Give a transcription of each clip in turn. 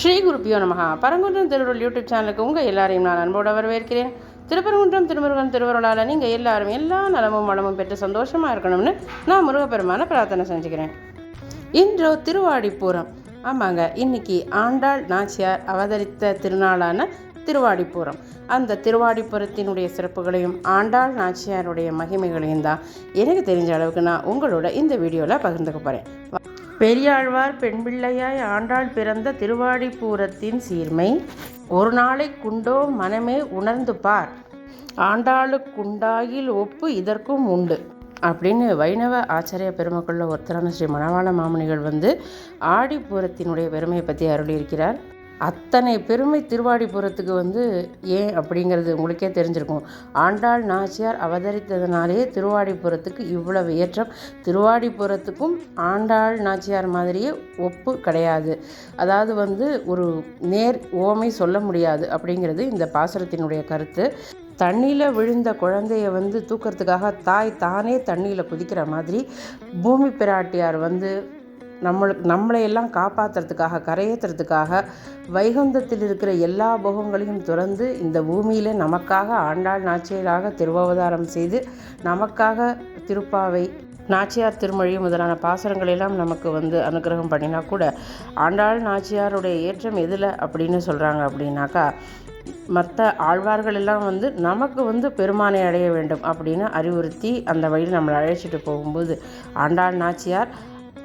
ஸ்ரீ குருப்பியோ நமகா பரங்குன்றம் திருவருள் யூடியூப் சேனலுக்கு உங்கள் எல்லாரையும் நான் அன்போடு வரவேற்கிறேன். திருப்பரங்குன்றம் திருமுருகன் திருவருளால் நீங்கள் எல்லாரும் எல்லா நலமும் வளமும் பெற்று சந்தோஷமாக இருக்கணும்னு நான் முருகப்பெருமான பிரார்த்தனை செஞ்சுக்கிறேன். இன்றோ திருவாடிப்பூரம். ஆமாங்க இன்னைக்கு ஆண்டாள் நாச்சியார் அவதரித்த திருநாளான திருவாடிப்பூரம். அந்த திருவாடிப்புறத்தினுடைய சிறப்புகளையும் ஆண்டாள் நாச்சியாருடைய மகிமைகளையும் தான் எனக்கு தெரிஞ்ச அளவுக்கு நான் உங்களோட இந்த வீடியோவில் பகிர்ந்துக்க போகிறேன் பெரியாழ்வார் பெண்பிள்ளையாய் ஆண்டாள் பிறந்த திருவாடிப்பூரத்தின் சீர்மை ஒரு நாளை குண்டோ மனமே உணர்ந்து பார். ஆண்டாளுக்குண்டாயில் ஒப்பு இதற்கும் உண்டு. அப்படின்னு வைணவ ஆச்சாரிய பெருமக்களில் ஒருத்தரான ஸ்ரீ மணவாள மாமுனிகள் வந்து ஆடிப்பூரத்தினுடைய பெருமையை பற்றி அருளியிருக்கிறார். அத்தனை பெருமை திருவாடிபுரத்துக்கு வந்து ஏன் அப்படிங்கிறது உங்களுக்கே தெரிஞ்சிருக்கும். ஆண்டாள் நாச்சியார் அவதரித்ததுனாலே திருவாடிபுரத்துக்கு இவ்வளவு ஏற்றம். திருவாடிபுரத்துக்கும் ஆண்டாள் நாச்சியார் மாதிரியே ஒப்பு கிடையாது. அதாவது வந்து ஒரு நேர் ஓமை சொல்ல முடியாது அப்படிங்கிறது இந்த பாசுரத்தினுடைய கருத்து. தண்ணியில் விழுந்த குழந்தைய வந்து தூக்கிறதுக்காக தாய் தானே தண்ணியில் குதிக்கிற மாதிரி பூமி பிராட்டியார் வந்து நம்மளுக்கு நம்மளையெல்லாம் காப்பாற்றுறதுக்காக கரையேற்றுறதுக்காக வைகுந்தத்தில் இருக்கிற எல்லா போகங்களையும் துறந்து இந்த பூமியில் நமக்காக ஆண்டாள் நாச்சியராக திருவவதாரம் செய்து நமக்காக திருப்பாவை நாச்சியார் திருமொழி முதலான பாசுரங்கள் எல்லாம் நமக்கு வந்து அனுகிரகம் பண்ணினா கூட ஆண்டாள் நாச்சியாருடைய ஏற்றம் எதில் அப்படின்னு சொல்கிறாங்க அப்படின்னாக்கா மற்ற ஆழ்வார்கள் எல்லாம் வந்து நமக்கு வந்து பெருமானை அடைய வேண்டும் அப்படின்னு அறிவுறுத்தி அந்த வழியில் நம்மளை அழைச்சிட்டு போகும்போது ஆண்டாள் நாச்சியார்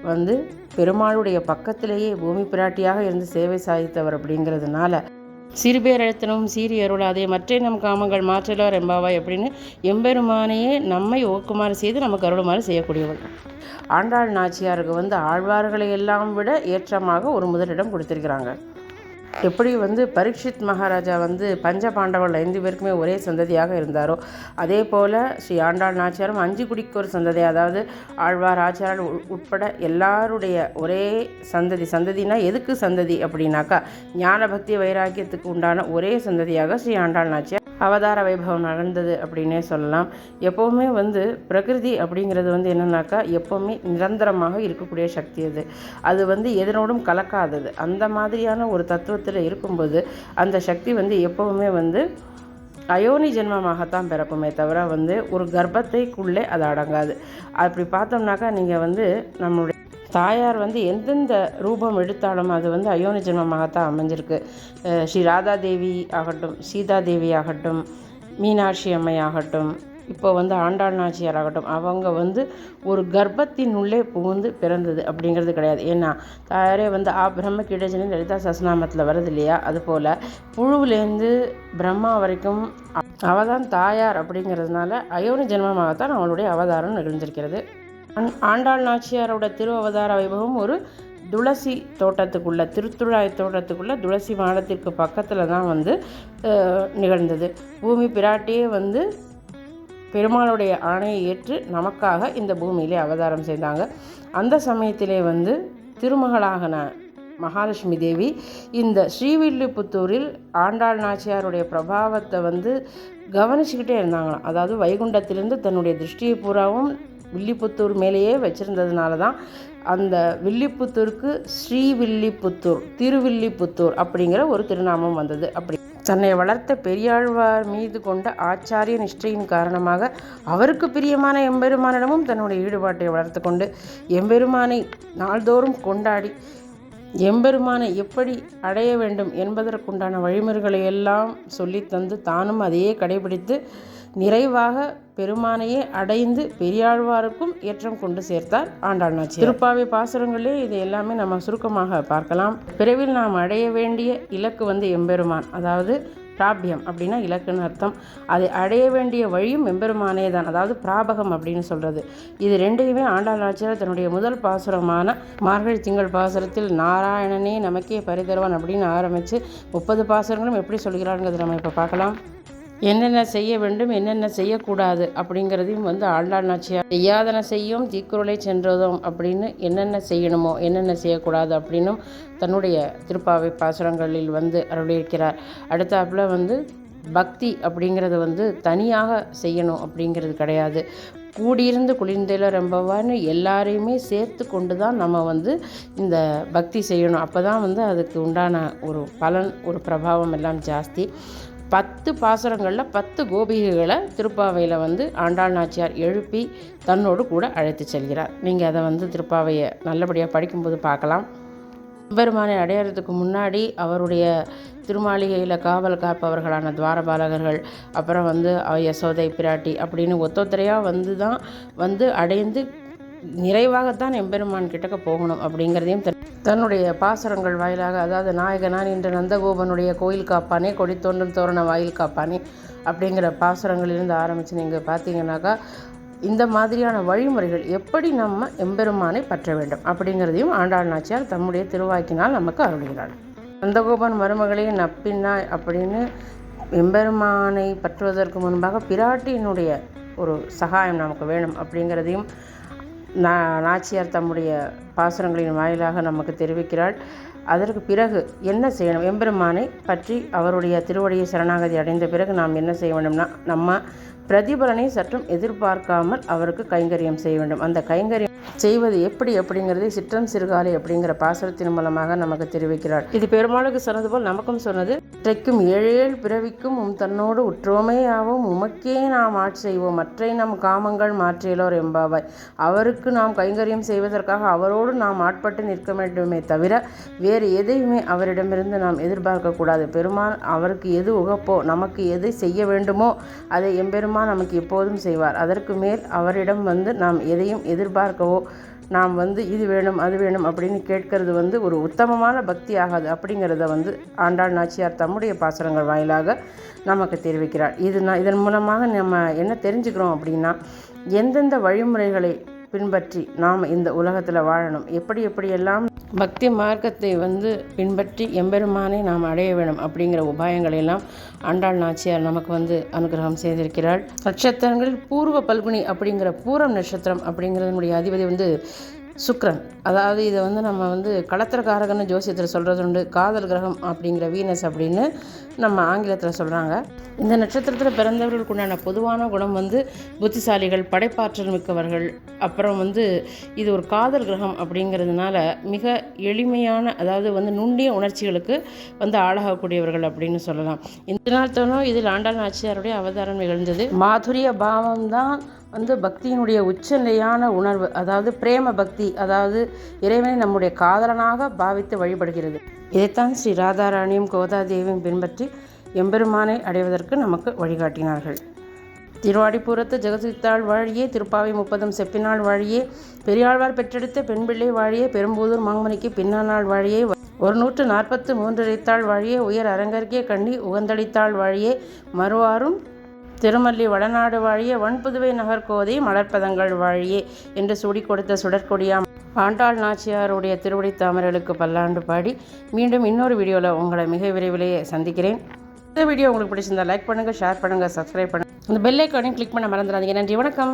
வந்து பெருமாளுடைய பக்கத்திலேயே பூமி பிராட்டியாக இருந்து சேவை சாதித்தவர் அப்படிங்கிறதுனால சிறுபேரழுத்தனும் சீரி அருளாதே மற்றே நம் காமங்கள் மாற்றலார் எம்பாவாய் அப்படின்னு எம்பெருமானையே நம்மை ஓக்குமாறு செய்து நமக்கு அருளுமாறு செய்யக்கூடியவள் ஆண்டாள் நாச்சியாருக்கு வந்து ஆழ்வார்களை எல்லாம் விட ஏற்றமாக ஒரு முதலிடம் கொடுத்திருக்கிறாங்க. எப்படி வந்து பரீட்சித் மகாராஜா வந்து பஞ்ச பாண்டவர்கள் ஐந்து பேருக்குமே ஒரே சந்ததியாக இருந்தாரோ அதே போல் ஸ்ரீ ஆண்டாள் நாச்சியாரும் அஞ்சு குடிக்கு ஒரு சந்ததி அதாவது ஆழ்வார் ஆச்சாரல் உட்பட எல்லாருடைய ஒரே சந்ததி சந்ததினா எதுக்கு சந்ததி அப்படின்னாக்கா ஞான பக்தி வைராக்கியத்துக்கு உண்டான ஒரே சந்ததியாக ஸ்ரீ ஆண்டாள் நாச்சியார் அவதார வைபவம் நடந்தது அப்படின்னே சொல்லலாம். எப்போவுமே வந்து பிரகிருதி அப்படிங்கிறது வந்து என்னன்னாக்கா எப்போவுமே நிரந்தரமாக இருக்கக்கூடிய சக்தி அது. அது வந்து எதனோடும் கலக்காதது. அந்த மாதிரியான ஒரு தத்துவத்தில் இருக்கும்போது அந்த சக்தி வந்து எப்போவுமே வந்து அயோனி ஜென்மமாகத்தான் பிறக்குமே தவிர வந்து ஒரு கர்ப்பத்தைக்குள்ளே அது அடங்காது. அப்படி பார்த்தோம்னாக்கா நீங்கள் வந்து நம்மளுடைய தாயார் வந்து எந்தெந்த ரூபம் எடுத்தாலும் அது வந்து அயோனி ஜென்மமாகத்தான் அமைஞ்சிருக்கு ஸ்ரீ ராதாதேவி ஆகட்டும் சீதாதேவி ஆகட்டும் மீனாட்சி அம்மை ஆகட்டும் இப்போ வந்து ஆண்டாள் நாச்சியார் ஆகட்டும் அவங்க வந்து ஒரு கர்ப்பத்தின் உள்ளே புகுந்து பிறந்தது அப்படிங்கிறது கிடையாது. ஏன்னா தாயாரே வந்து ஆ பிரம்ம கிடஜனி லலிதா சஸ்நாமத்தில் வருது இல்லையா அதுபோல் புழுவிலேருந்து பிரம்மா வரைக்கும் அவதான் தாயார் அப்படிங்கிறதுனால அயோனி ஜென்மமாகத்தான் அவளுடைய அவதாரம் நிகழ்ந்திருக்கிறது. ஆண்டாள் நாச்சியாரோட திரு அவதார வைபவம் ஒரு துளசி தோட்டத்துக்குள்ள திருத்துழாய் தோட்டத்துக்குள்ள துளசி மாடத்திற்கு பக்கத்தில் தான் வந்து நிகழ்ந்தது. பூமி பிராட்டியே வந்து பெருமாளுடைய ஆணையை ஏற்று நமக்காக இந்த பூமியிலே அவதாரம் செய்தாங்க. அந்த சமயத்திலே வந்து திருமகளாகன மகாலட்சுமி தேவி இந்த ஸ்ரீவில்லிபுத்தூரில் ஆண்டாள் நாச்சியாருடைய பிரபாவத்தை வந்து கவனிச்சுக்கிட்டே இருந்தாங்களாம். அதாவது வைகுண்டத்திலிருந்து தன்னுடைய திருஷ்டியை பூராவும் வில்லிபுத்தூர் மேலேயே வச்சுருந்ததுனால தான் அந்த வில்லிபுத்தூருக்கு ஸ்ரீவில்லிபுத்தூர் திருவில்லிபுத்தூர் அப்படிங்கிற ஒரு திருநாமம் வந்தது. அப்படி தன்னை வளர்த்த பெரியாழ்வார் மீது கொண்ட ஆச்சாரிய நிஷ்டையின் காரணமாக அவருக்கு பிரியமான எம்பெருமானிடமும் தன்னுடைய ஈடுபாட்டை வளர்த்து கொண்டு எம்பெருமானை நாள்தோறும் கொண்டாடி எம்பெருமானை எப்படி அடைய வேண்டும் என்பதற்குண்டான வழிமுறைகளை எல்லாம் சொல்லித்தந்து தானும் அதையே கடைபிடித்து நிறைவாக பெருமானையே அடைந்து பெரியாழ்வாருக்கும் ஏற்றம் கொண்டு சேர்த்தார் ஆண்டாள் நாச்சி திருப்பாவை பாசுரங்களே இது எல்லாமே நம்ம சுருக்கமாக பார்க்கலாம். பிறவில் நாம் அடைய வேண்டிய இலக்கு வந்து எம்பெருமான். அதாவது பிராபியம் அப்படின்னா இலக்குன்னு அர்த்தம். அதை அடைய வேண்டிய வழியும் எம்பெருமானே தான். அதாவது பிராபகம் அப்படின்னு சொல்கிறது இது ரெண்டையுமே ஆண்டாள் ஆட்சியர் தன்னுடைய முதல் பாசுரமான மார்கழி திங்கள் பாசுரத்தில் நாராயணனே நமக்கே பரிதருவான் அப்படின்னு ஆரம்பித்து முப்பது பாசுரங்களும் எப்படி சொல்கிறாருங்கிறது நம்ம இப்போ பார்க்கலாம். என்னென்ன செய்ய வேண்டும் என்னென்ன செய்யக்கூடாது அப்படிங்கிறதையும் வந்து ஆண்டாள் நாச்சியார் செய்யாதன செய்யும் தீக்குறளை சென்றதும் அப்படின்னு என்னென்ன செய்யணுமோ என்னென்ன செய்யக்கூடாது அப்படின்னும் தன்னுடைய திருப்பாவை பாசுரங்களில் வந்து அருளியிருக்கிறார். அடுத்தாப்புல வந்து பக்தி அப்படிங்கிறது வந்து தனியாக செய்யணும் அப்படிங்கிறது கிடையாது. கூடியிருந்து குளிர்ந்தேல ரொம்பவான்னு எல்லாரையுமே சேர்த்து கொண்டு தான் நம்ம வந்து இந்த பக்தி செய்யணும். அப்போ தான் வந்து அதுக்கு உண்டான ஒரு பலன் ஒரு பிரபாவம் எல்லாம் ஜாஸ்தி. பத்து பாசுரங்களில் பத்து கோபிகைகளை திருப்பாவையில் வந்து ஆண்டாள் நாச்சியார் எழுப்பி தன்னோடு கூட அழைத்து செல்கிறார். நீங்கள் அதை வந்து திருப்பாவையை நல்லபடியாக படிக்கும்போது பார்க்கலாம். பெருமானை அடையிறதுக்கு முன்னாடி அவருடைய திருமாளிகையில் காவல் காப்பவர்களான துவாரபாலகர்கள் அப்புறம் வந்து யசோதை பிராட்டி அப்படின்னு ஒத்தொத்தரையாக வந்து தான் வந்து அடைந்து நிறைவாகத்தான் எம்பெருமான் கிட்டக்க போகணும் அப்படிங்கிறதையும் தன் தன்னுடைய பாசுரங்கள் வாயிலாக அதாவது நாயகனான் இன்று நந்தகோபனுடைய கோயில் காப்பானே கொடி தோன்றும் தோரண வாயில் காப்பானே அப்படிங்கிற பாசுரங்களிலிருந்து ஆரம்பித்து நீங்கள் பார்த்தீங்கன்னாக்கா இந்த மாதிரியான வழிமுறைகள் எப்படி நம்ம எம்பெருமானை பற்ற வேண்டும் அப்படிங்கிறதையும் ஆண்டாள் நாச்சியார் தம்முடைய திருவாக்கினால் நமக்கு அருளுகிறாள். நந்தகோபன் மருமகளே நப்பின்னாய் அப்படின்னு எம்பெருமானை பற்றுவதற்கு முன்பாக பிராட்டியினுடைய ஒரு சகாயம் நமக்கு வேணும் அப்படிங்கிறதையும் நா நாச்சியார் தம்முடைய பாசுரங்களின் வாயிலாக நமக்கு தெரிவிக்கிறாள். அதற்கு பிறகு என்ன செய்யணும்? எம்பெருமானை பற்றி அவருடைய திருவடியை சரணாகதி அடைந்த பிறகு நாம் என்ன செய்ய வேண்டும்னா நம்ம பிரதிபலனை சற்றும் எதிர்பார்க்காமல் அவருக்கு கைங்கரியம் செய்ய வேண்டும். அந்த கைங்கரியம் செய்வது எப்படி அப்படிங்கிறதை சிற்றம் சிறுகாலை அப்படிங்கிற பாசுரத்தின் மூலமாக நமக்கு தெரிவிக்கிறார். இது பெருமாளுக்கு சொன்னது போல் நமக்கும் சொன்னது இன்றைக்கும் ஏழேழு பிறவிக்கும் உம் தன்னோடு உற்றோமையாவும் உமக்கே நாம் ஆட்சி செய்வோம் மற்றை நம் காமங்கள் மாற்றியலோர் எம்பாவாய் அவருக்கு நாம் கைங்கரியம் செய்வதற்காக அவரோடு நாம் ஆட்பட்டு நிற்க வேண்டுமே தவிர வேறு எதையுமே அவரிடமிருந்து நாம் எதிர்பார்க்கக்கூடாது பெருமாள் அவருக்கு எது உகப்போ நமக்கு எது செய்ய வேண்டுமோ அதை அப்பா நமக்கு எப்போதும் செய்வார். அதற்கு மேல் அவரிடம் வந்து நாம் எதையும் எதிர்பார்க்கவோ நாம் வந்து இது வேணும் அது வேணும் அப்படின்னு கேட்கறது வந்து ஒரு உத்தமமான பக்தி ஆகாது. அப்படிங்கிறத வந்து ஆண்டாள் நாச்சியார் தம்முடைய பாசுரங்கள் வாயிலாக நமக்கு தெரிவிக்கிறார். இது நான் இதன் மூலமாக நம்ம என்ன தெரிஞ்சுக்கிறோம் அப்படின்னா எந்தெந்த வழிமுறைகளை பின்பற்றி நாம் இந்த உலகத்தில் வாழணும். எப்படி எப்படியெல்லாம் பக்தி மார்க்கத்தை வந்து பின்பற்றி எம்பெருமானை நாம் அடைய வேணும் அப்படிங்கிற உபாயங்களையெல்லாம் ஆண்டாள் நாச்சியார் நமக்கு வந்து அனுகிரகம் செய்திருக்கிறாள். நட்சத்திரங்களில் பூர்வ பல்குனி அப்படிங்கிற பூரம் நட்சத்திரம் அப்படிங்கிறதனுடைய அதிபதி வந்து சுக்ரன். அதாவது இதை வந்து நம்ம வந்து களத்திரக்காரகன்னு ஜோசியத்தில் சொல்கிறது உண்டு. காதல் கிரகம் அப்படிங்கிற வீனஸ் அப்படின்னு நம்ம ஆங்கிலத்தில் சொல்கிறாங்க இந்த நட்சத்திரத்தில் பிறந்தவர்களுக்கு உண்டான பொதுவான குணம் வந்து புத்திசாலிகள் படைப்பாற்றல் மிக்கவர்கள். அப்புறம் வந்து இது ஒரு காதல் கிரகம் அப்படிங்கிறதுனால மிக எளிமையான அதாவது வந்து நுண்ணிய உணர்ச்சிகளுக்கு வந்து ஆளாகக்கூடியவர்கள் அப்படின்னு சொல்லலாம். இந்த நாள் தோணும் இதில் ஆண்டாள் நாச்சியாருடைய அவதாரம் நிகழ்ந்தது. மாதுரிய பாவம் தான் வந்து பக்தியினுடைய உச்சநிலையான உணர்வு அதாவது பிரேம பக்தி அதாவது இறைவனை நம்முடைய காதலனாக பாவித்து வழிபடுகிறது. இதைத்தான் ஸ்ரீ ராதாராணியும் கோதாதேவியும் பின்பற்றி எம்பெருமானை அடைவதற்கு நமக்கு வழிகாட்டினார்கள். திருவாடிப்புறத்து ஜெகசித்தாள் வாழியே திருப்பாவை முப்பதும் செப்பினாள் வாழியே பெரியாழ்வார் பெற்றெடுத்த பெண் பிள்ளை வாழியே பெரும்பூதூர் மாங்கமணிக்கு பின்னாநாள் வாழியே ஒரு நூற்று நாற்பத்து மூன்றரைத்தாள் வாழியே உயர் அரங்கற்கே கண்ணி உகந்தளித்தாள் வாழியே மறுவாரும் திருமல்லி வடநாடு வாழிய வன்புதுவை நகர்கோதை மலர்ப்பதங்கள் வாழியே என்று சூடி கொடுத்த சுடற்கொடியாம் ஆண்டாள் நாச்சியாருடைய திருவடி தாமரைகளுக்கு பல்லாண்டு பாடி மீண்டும் இன்னொரு வீடியோவில் உங்களை மிக விரைவிலேயே சந்திக்கிறேன். இந்த வீடியோ உங்களுக்கு பிடிச்சிருந்தா லைக் பண்ணுங்கள் ஷேர் பண்ணுங்கள் சப்ஸ்கிரைப் பண்ணுங்கள் அந்த பெல் ஐக்கானையும் கிளிக் பண்ண மறந்துடாதீங்க. நன்றி வணக்கம்.